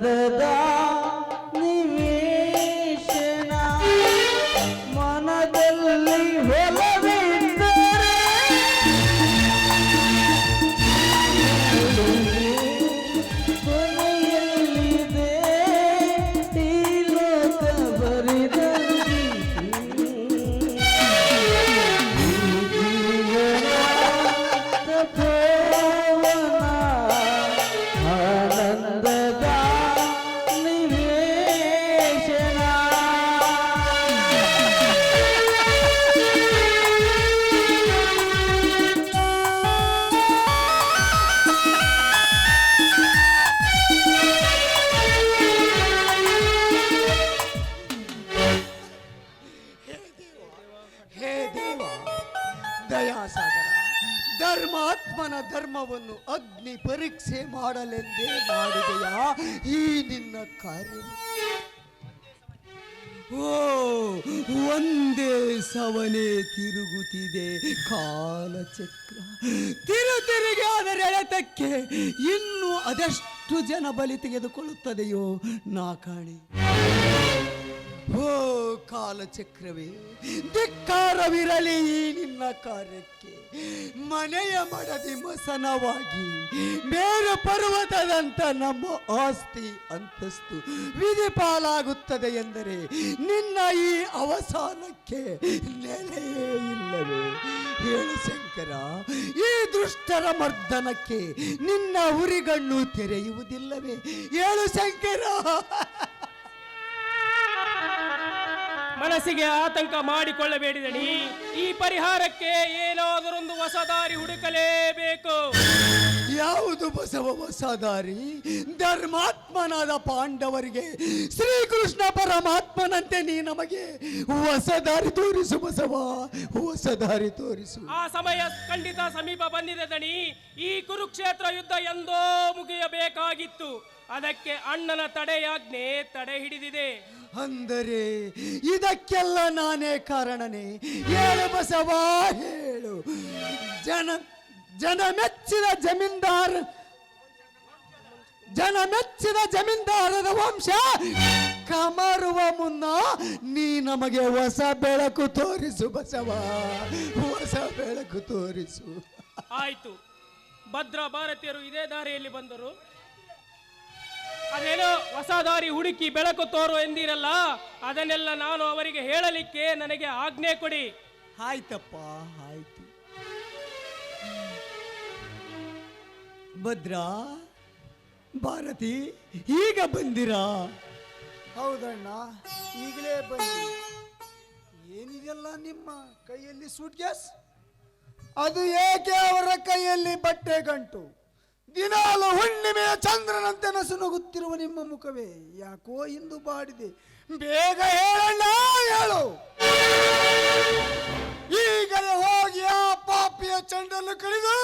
the ಪರೀಕ್ಷೆ ಮಾಡಲೆಂದೇ ಮಾಡಿದೆಯಾ? ಈ ನಿನ್ನ ಕಾರ್ಯ ಓ, ಒಂದೇ ಸವನೆ ತಿರುಗುತ್ತಿದೆ ಕಾಲಚಕ್ರ ತಿರು ತಿರುಗಿ ಅದರ ಎಳೆತಕ್ಕೆ ಇನ್ನು ಅದೆಷ್ಟು ಜನ ಬಲಿ ತೆಗೆದುಕೊಳ್ಳುತ್ತದೆಯೋ ನಾ ಕಾಣೆ. ಓ ಕಾಲಚಕ್ರವೇ, ಧಿಕ್ಕಾರವಿರಲಿ ನಿನ್ನ ಕಾರ್ಯಕ್ಕೆ. ಮನೆಯ ಮಡದಿ ಮಸನವಾಗಿ ಮೇರು ಪರ್ವತದಂತ ನಮ್ಮ ಆಸ್ತಿ ಅಂತಸ್ತು ವಿಧಿ ಪಾಲಾಗುತ್ತದೆ ಎಂದರೆ ನಿನ್ನ ಈ ಅವಸಾನಕ್ಕೆ ನೆಲೆಯೇ ಇಲ್ಲವೇ. ಹೇಳು ಶಂಕರ, ಈ ದುಷ್ಟರ ಮರ್ದನಕ್ಕೆ ನಿನ್ನ ಉರಿಗಣ್ಣು ತೆರೆಯುವುದಿಲ್ಲವೇ? ಹೇಳು ಶಂಕರ. ಮನಸ್ಸಿಗೆ ಆತಂಕ ಮಾಡಿಕೊಳ್ಳಬೇಡಿದಡಿ. ಈ ಪರಿಹಾರಕ್ಕೆ ಏನಾದರೊಂದು ಹೊಸ ದಾರಿ ಹುಡುಕಲೇಬೇಕು. ಯಾವುದು ಬಸವ ಹೊಸ ದಾರಿ ಧರ್ಮಾತ್ಮನಾದ ಪಾಂಡವರಿಗೆ ಶ್ರೀಕೃಷ್ಣ ಪರಮಾತ್ಮನಂತೆ ನೀ ನಮಗೆ ಹೊಸ ದಾರಿ ತೋರಿಸು ಬಸವ ಹೊಸ ದಾರಿ ತೋರಿಸು. ಆ ಸಮಯ ಖಂಡಿತ ಸಮೀಪ ಬಂದಿದೆ ದಣಿ. ಈ ಕುರುಕ್ಷೇತ್ರ ಯುದ್ಧ ಎಂದೋ ಮುಗಿಯಬೇಕಾಗಿತ್ತು. ಅದಕ್ಕೆ ಅಣ್ಣನ ತಡೆಯಾಜ್ಞೆ ತಡೆ ಹಿಡಿದಿದೆ. ಅಂದರೆ ಇದಕ್ಕೆಲ್ಲ ನಾನೇ ಕಾರಣನೇ. ಹೇಳು ಬಸವ, ಹೇಳು. ಜನ ಜನ ಮೆಚ್ಚಿದ ಜಮೀನ್ದಾರ್, ಜನ ಮೆಚ್ಚಿದ ಜಮೀನ್ದಾರರ ವಂಶ ಕಮರುವ ಮುನ್ನ ನೀ ನಮಗೆ ಹೊಸ ಬೆಳಕು ತೋರಿಸು ಬಸವ, ಹೊಸ ಬೆಳಕು ತೋರಿಸು. ಆಯ್ತು. ಭದ್ರ ಭಾರತೀಯರು ಇದೇ ದಾರಿಯಲ್ಲಿ ಬಂದರು. ಅದೇನೋ ಹೊಸ ದಾರಿ ಹುಡುಕಿ ಬೆಳಕು ತೋರು ಎಂದಿರಲ್ಲ ಅದನ್ನೆಲ್ಲ ನಾನು ಅವರಿಗೆ ಹೇಳಲಿಕ್ಕೆ ನನಗೆ ಆಜ್ಞೆ ಕೊಡಿ. ಆಯ್ತಪ್ಪ ಆಯ್ತು. ಭದ್ರಾ ಭಾರತಿ ಈಗ ಬಂದಿರಾ? ಹೌದಣ್ಣ ಈಗಲೇ ಬಂದಿ ಏನಿದೆಲ್ಲ ನಿಮ್ಮ ಕೈಯಲ್ಲಿ ಸೂಟ್ ಗ್ಯಾಸ್ ಅದು ಏಕೆ ಅವರ ಕೈಯಲ್ಲಿ ಬಟ್ಟೆ ಗಂಟು? ದಿನಾಲು ಹುಣ್ಣಿಮೆಯ ಚಂದ್ರನಂತೆ ನಸುನಗುತ್ತಿರುವ ನಿಮ್ಮ ಮುಖವೇ, ಯಾಕೋ ಇಂದು ಬಾಡಿದೆ. ಬೇಗ ಹೇಳಣ್ಣ, ಹೇಳು. ಈಗಲೇ ಹೋಗಿ ಆ ಪಾಪಿಯ ಚಂಡನ್ನು ಕಳೆದು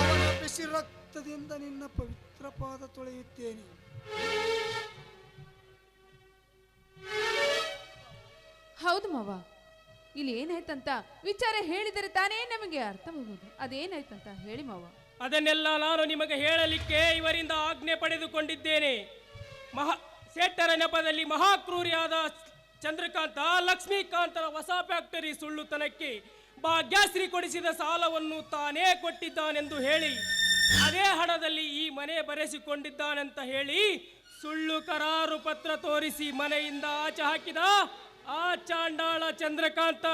ಅವನ ಬಿಸಿ ರಕ್ತದಿಂದ ನಿನ್ನ ಪವಿತ್ರ ಪಾದ ತೊಳೆಯುತ್ತೇನೆ. ಹೌದು ಮಾವ, ಇಲ್ಲಿ ಏನಾಯ್ತಂತ ವಿಚಾರ ಹೇಳಿದರೆ ತಾನೇ ನಮಗೆ ಅರ್ಥವಾಗುವುದು. ಅದೇನಾಯ್ತಂತ ಹೇಳಿ ಮಾವ. ಅದನ್ನೆಲ್ಲ ನಾನು ನಿಮಗೆ ಹೇಳಲಿಕ್ಕೆ ಇವರಿಂದ ಆಜ್ಞೆ ಪಡೆದುಕೊಂಡಿದ್ದೇನೆ. ಮಹಾ ಸೇಟ್ಟರ ನೆಪದಲ್ಲಿ ಮಹಾಕ್ರೂರಿಯಾದ ಚಂದ್ರಕಾಂತ, ಲಕ್ಷ್ಮೀಕಾಂತರ ಹೊಸ ಫ್ಯಾಕ್ಟರಿ ಸುಳ್ಳುತನಕ್ಕೆ ಭಾಗ್ಯಶ್ರೀ ಕೊಡಿಸಿದ ಸಾಲವನ್ನು ತಾನೇ ಕೊಟ್ಟಿದ್ದಾನೆಂದು ಹೇಳಿ, ಅದೇ ಹಣದಲ್ಲಿ ಈ ಮನೆ ಬರೆಸಿಕೊಂಡಿದ್ದಾನೆಂತ ಹೇಳಿ ಸುಳ್ಳು ಕರಾರು ಪತ್ರ ತೋರಿಸಿ ಮನೆಯಿಂದ ಆಚೆ ಹಾಕಿದ ಆ ಚಾಂಡಾಳ ಚಂದ್ರಕಾಂತ.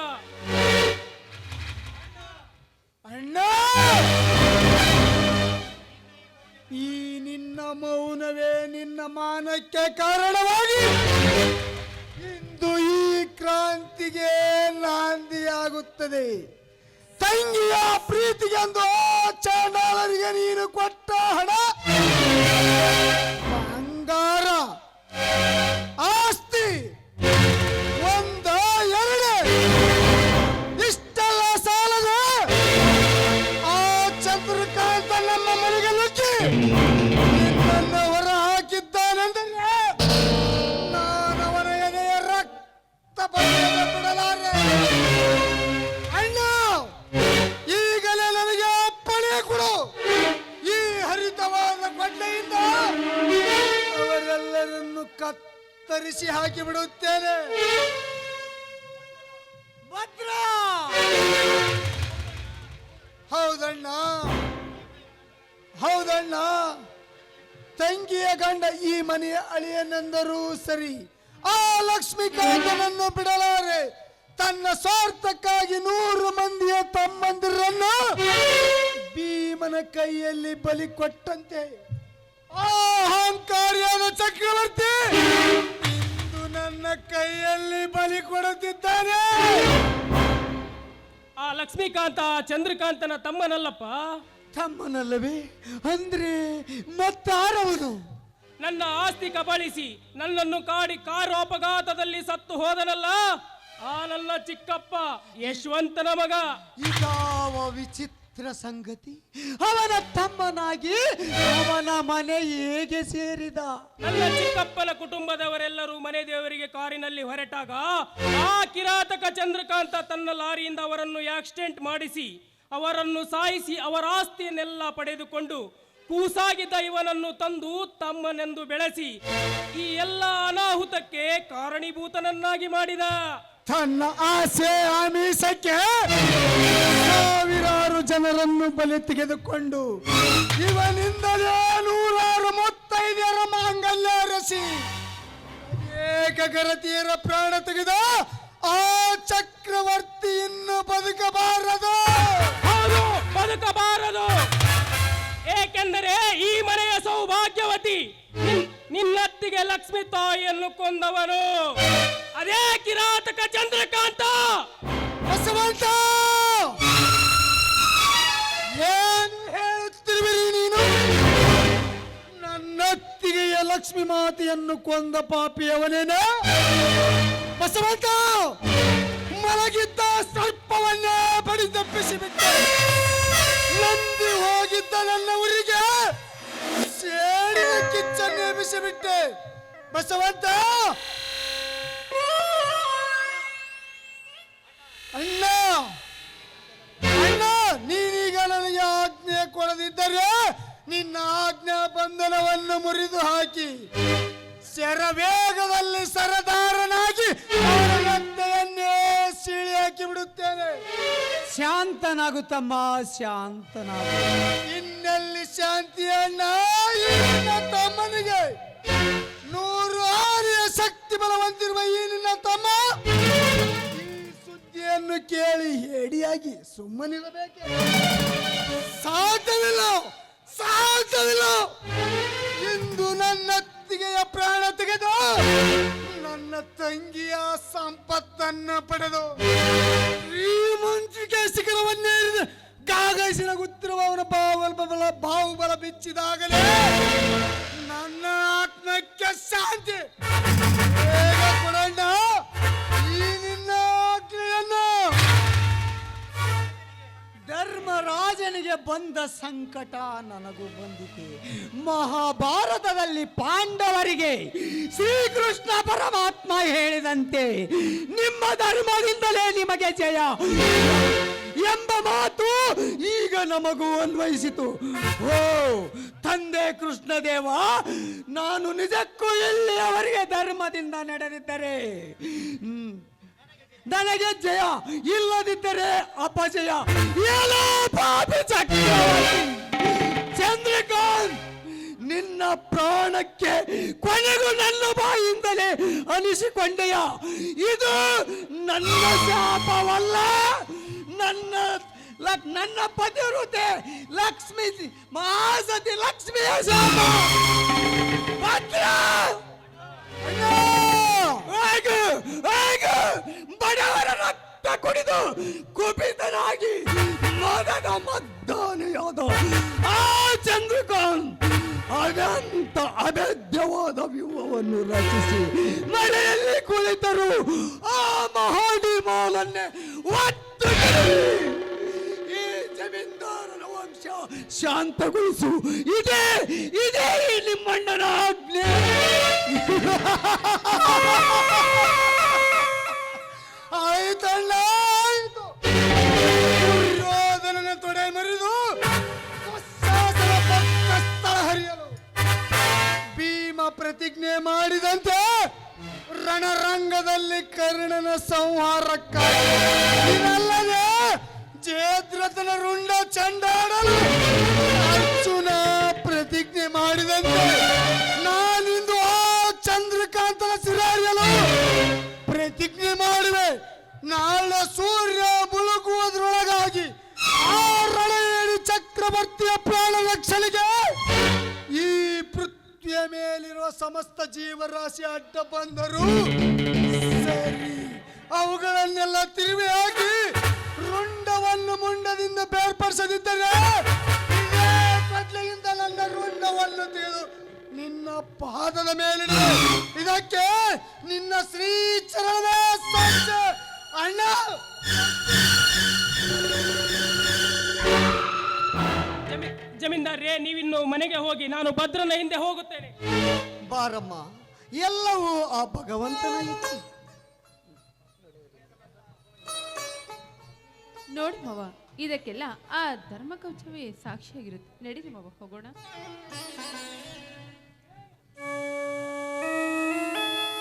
ಅಣ್ಣ! ಈ ನಿನ್ನ ಮೌನವೇ ನಿನ್ನ ಮಾನಕ್ಕೆ ಕಾರಣವಾಗಿ ಇಂದು ಈ ಕ್ರಾಂತಿಗೆ ನಾಂದಿಯಾಗುತ್ತದೆ. ತಂಗಿಯ ಪ್ರೀತಿಗೆಂದು ಚಾಂಡಾಲರಿಗೆ ನೀನು ಕೊಟ್ಟ ಹಣ. ಕತ್ತರಿಸಿ ಹಾಕಿ ಬಿಡುತ್ತೇನೆ. ಭದ್ರ! ಹೌದಣ್ಣ. ಹೌದಣ್ಣ. ತಂಗಿಯ ಗಂಡ ಈ ಮನೆಯ ಅಳಿಯನೆಂದರೂ ಸರಿ ಆ ಲಕ್ಷ್ಮೀಕಾಂತನನ್ನು ಬಿಡಲಾರೆ. ತನ್ನ ಸ್ವಾರ್ಥಕ್ಕಾಗಿ ನೂರು ಮಂದಿಯ ತಮ್ಮಂದಿರನ್ನು ಭೀಮನ ಕೈಯಲ್ಲಿ ಬಲಿ ಕೊಟ್ಟಂತೆ. ಆ ಅಹಂಕಾರಿಯಾದ ಚಕ್ರವರ್ತಿ! ಕೈಯಲ್ಲಿ ಬಲಿ ಕೊಡುತ್ತಿದ್ದಾನೆ ಆ ಲಕ್ಷ್ಮೀಕಾಂತ ಚಂದ್ರಕಾಂತನ ತಮ್ಮನಲ್ಲಪ್ಪ. ತಮ್ಮನಲ್ಲವೇ? ಅಂದ್ರೆ ಮತ್ತಾರವನು? ನನ್ನ ಆಸ್ತಿ ಕಬಳಿಸಿ ನನ್ನನ್ನು ಕಾಡಿ ಕಾರು ಅಪಘಾತದಲ್ಲಿ ಸತ್ತು ಹೋದನಲ್ಲ? ಆ ನನ್ನ ಚಿಕ್ಕಪ್ಪ ಯಶವಂತನ ಮಗ. ಇದಾವ ವಿಚಿತ್ರ ಸಂಗತಿ? ಅವನ ತಮ್ಮನಾಗಿ ಅವನ ಮನೆ ಹೇಗೆ ಸೇರಿದ? ನನ್ನ ಚಿಕ್ಕಪ್ಪನ ಕುಟುಂಬದವರೆಲ್ಲರೂ ಮನೆ ದೇವರಿಗೆ ಕಾರಿನಲ್ಲಿ ಹೊರಟಾಗ ಆ ಕಿರಾತಕ ಚಂದ್ರಕಾಂತ ತನ್ನ ಲಾರಿಯಿಂದ ಅವರನ್ನು ಆಕ್ಸಿಡೆಂಟ್ ಮಾಡಿಸಿ, ಅವರನ್ನು ಸಾಯಿಸಿ, ಅವರ ಆಸ್ತಿಯನ್ನೆಲ್ಲ ಪಡೆದುಕೊಂಡು ಕೂಸಾಗಿದ್ದ ಇವನನ್ನು ತಂದು ತಮ್ಮನೆಂದು ಬೆಳೆಸಿ, ಈ ಎಲ್ಲ ಅನಾಹುತಕ್ಕೆ ಕಾರಣೀಭೂತನನ್ನಾಗಿ ಮಾಡಿದ. ತನ್ನ ಆಸೆ ಆಮಿಷಕ್ಕೆ ಸಾವಿರಾರು ಜನರನ್ನು ಬಲಿ ತೆಗೆದುಕೊಂಡು ಇವನಿಂದಲೇ ನೂರಾರು ಮುತ್ತೈದೆಯರ ಮಾಂಗಲ್ಯ ರಸಿ ಏಕಗರತಿಯರ ಗರತಿಯರ ಪ್ರಾಣ ತೆಗೆದ ಆ ಚಕ್ರವರ್ತಿ ಇನ್ನು ಬದುಕಬಾರದು. ಹೌದು, ಬದುಕಬಾರದು. ಏಕೆಂದರೆ ಈ ಮನೆಯ ಸೌಭಾಗ್ಯವತಿ ನಿನ್- ಲಕ್ಷ್ಮೀ ತಾಯಿಯನ್ನು ಕೊಂದವರು ಅದೇ ಕಿರಾತಕ ಚಂದ್ರಕಾಂತ. ಬಸವಂತ! ಹೇಳುತ್ತಿರುವಿರಿ ನೀನು? ನನ್ನತ್ತಿಗೆಯ ಲಕ್ಷ್ಮಿ ಮಾತೆಯನ್ನು ಕೊಂದ ಪಾಪಿಯವನೇನ? ಬಸವಂತ! ಮಲಗಿದ್ದ ಸರ್ಪವನ್ನೇ ಬಡಿದಪ್ಪಿಸಿ ಬಿಟ್ಟೆ ನಂದಿ ಹೋಗಿದ್ದ ನನ್ನ ಊರಿಗೆ ಸೇಡಿನ ಕಿಚ್ಚನ್ನು ಎಬ್ಬಿಸಿಬಿಟ್ಟೆ. ಬಸವಂತ! ಅಣ್ಣ! ಅಣ್ಣ, ನೀನೀಗ ನನಗೆ ಆಜ್ಞೆ ಕೊಡದಿದ್ದರೆ ನಿನ್ನ ಆಜ್ಞಾ ಬಂಧನವನ್ನು ಮುರಿದು ಹಾಕಿ ಶರವೇಗದಲ್ಲಿ ಸರದಾರನಾಗಿ ಶಾಂತನಾಗು ಬಿಡುತ್ತೇನೆ. ಶಾಂತನಾಗುತ್ತಮ್ಮ ಶಾಂತನಾಗು. ಇನ್ನೆಲ್ಲಿ ಶಾಂತಿಯನ್ನ ಅಣ್ಣ ಈ ನಿನ್ನ ತಮ್ಮನಿಗೆ? ನೂರು ಶಕ್ತಿ ಬಲವಂತಿರುವ ಈ ನಿನ್ನ ತಮ್ಮ? ಈ ಸುದ್ದಿಯನ್ನು ಕೇಳಿ ಹೇಡಿಯಾಗಿ ಸುಮ್ಮನಿರಬೇಕೆ? ಸಾಧ್ಯವಿಲ್ಲ ಸಾಧ್ಯವಿಲ್ಲ. ಇಂದು ತಿಗೆಯ ಪ್ರಾಣ ತೆಗೆದು ನನ್ನ ತಂಗಿಯ ಸಂಪತ್ತನ್ನ ಪಡೆದು ಈ ಮಂಚಿಗೆ ಶಿಖರವನ್ನೇರಿದ ಗಾಗೈಸಿನ ಗುತ್ತಿರುವ ಅವನ ಬಾಹುಬಲ ಬಾಹುಬಲ ಬಿಚ್ಚಿದಾಗಲೇ ನನ್ನ ಆತ್ಮಕ್ಕೆ ಶಾಂತಿ. ಕೊಡಣ್ಣ. ಈ ನಿನ್ನ ಆಜ್ಞೆಯನ್ನು. ಧರ್ಮರಾಜನಿಗೆ ಬಂದ ಸಂಕಟ ನನಗೂ ಬಂದಿದೆ ಮಹಾಭಾರತದಲ್ಲಿ ಪಾಂಡವರಿಗೆ ಶ್ರೀಕೃಷ್ಣ ಪರಮಾತ್ಮ ಹೇಳಿದಂತೆ ನಿಮ್ಮ ಧರ್ಮದಿಂದಲೇ ನಿಮಗೆ ಜಯ. ಎಂಬ ಮಾತು ಈಗ ನಮಗೂ ಅನ್ವಯಿಸಿತು. ಓ, ತಂದೆ ಕೃಷ್ಣದೇವ, ನಾನು ನಿಜಕ್ಕೂ ಇಲ್ಲಿ ಅವರಿಗೆ ಧರ್ಮದಿಂದ ನಡೆದಿದ್ದರೆ? ನನಗೆ ಜಯ, ಇಲ್ಲದಿದ್ದರೆ ಅಪಜಯ. ಚಂದ್ರಕಾಂತ್! ನಿನ್ನ ಪ್ರಾಣಕ್ಕೆ ಕೊನೆಗೂ ನನ್ನ ಬಾಯಿಂದಲೇ ಅನಿಸಿಕೊಂಡೆಯ. ಇದು ನನ್ನ ಶಾಪವಲ್ಲ. ನನ್ನ ನನ್ನ ಪತಿವೃತೆ ಲಕ್ಷ್ಮಿ ಮಹಾಸತಿ ಲಕ್ಷ್ಮಿಯ ಶಾಪ. ಭದ್ರ! ಬಡವರ ರಕ್ತ ಕುಡಿದು ಕುಪಿತನಾಗಿ ಮಗದ ಮದ್ದಾನೆಯಾದ ಆ ಚಂದ್ರಕಾಂತ್. ಅನಂತ ಅಭೇದ್ಯವಾದ ವ್ಯೂಹವನ್ನು ರಚಿಸಿ ಮಳೆಯಲ್ಲಿ ಕುಳಿತರು ಆ ಮಹಾಡಿಮಾಲನ್ನೇ ಒತ್ತು ಕೆಡವಿ ಈ ಜಮೀನ್ದಾರನ ವಂಶ ಶಾಂತಗೊಳಿಸು. ಇದೇ, ಇದೆ ನಿಮ್ಮಣ್ಣನ ಆಜ್ಞೆ. ಆಯ್ತಣ್ಣ. ಕರ್ಣನ ಸಂಹಾರಕ್ಕಾಗಿ ಇದಲ್ಲದೆ ಜಯದ್ರಥನ ರುಂಡ ಚಂಡಾಡಲು ಅರ್ಜುನ ಪ್ರತಿಜ್ಞೆ ಮಾಡಿದಂತೆ ನಾನಿಂದು ಆ ಚಂದ್ರಕಾಂತನ ಸಿರಾರಿಯಲು ಪ್ರತಿಜ್ಞೆ ಮಾಡುವೆ ನಾಳೆ ಸಮಸ್ತ ಜೀವರಾಶಿ ಅಡ್ಡ ಬಂದರು ಸರಿ. ಅವುಗಳನ್ನೆಲ್ಲ ತಿರುವಿ ಹಾಕಿ ರುಂಡವನ್ನು ಮುಂಡದಿಂದ ಬೇರ್ಪಡಿಸದಿದ್ದರೆ ಕಟ್ಲೆಯಿಂದ ನನ್ನ ರುಂಡವನ್ನು ತಿಳಿದು ನಿನ್ನ ಪಾದದ ಮೇಲೆ ಇದಕ್ಕೆ ನಿನ್ನ ಶ್ರೀಚರಣವೇ ಸಾಕ್ಷಿ ಅಣ್ಣ! ಜಮೀನ್ದಾರ್ರೇ, ನೀವಿನ್ನು ಮನೆಗೆ ಹೋಗಿ, ನಾನು ಭದ್ರನ ಹಿಂದೆ ಹೋಗುತ್ತೇನೆ. ಬಾರಮ್ಮ, ಎಲ್ಲವೂ ಆ ಭಗವಂತನ ಇಚ್ಛೆ ನೋಡಿ ಮವ, ಇದಕ್ಕೆಲ್ಲ ಆ ಧರ್ಮ ಕವಚವೇ ಸಾಕ್ಷಿಯಾಗಿರುತ್ತೆ. ನಡೀರಿ ಮವ, ಹೋಗೋಣ.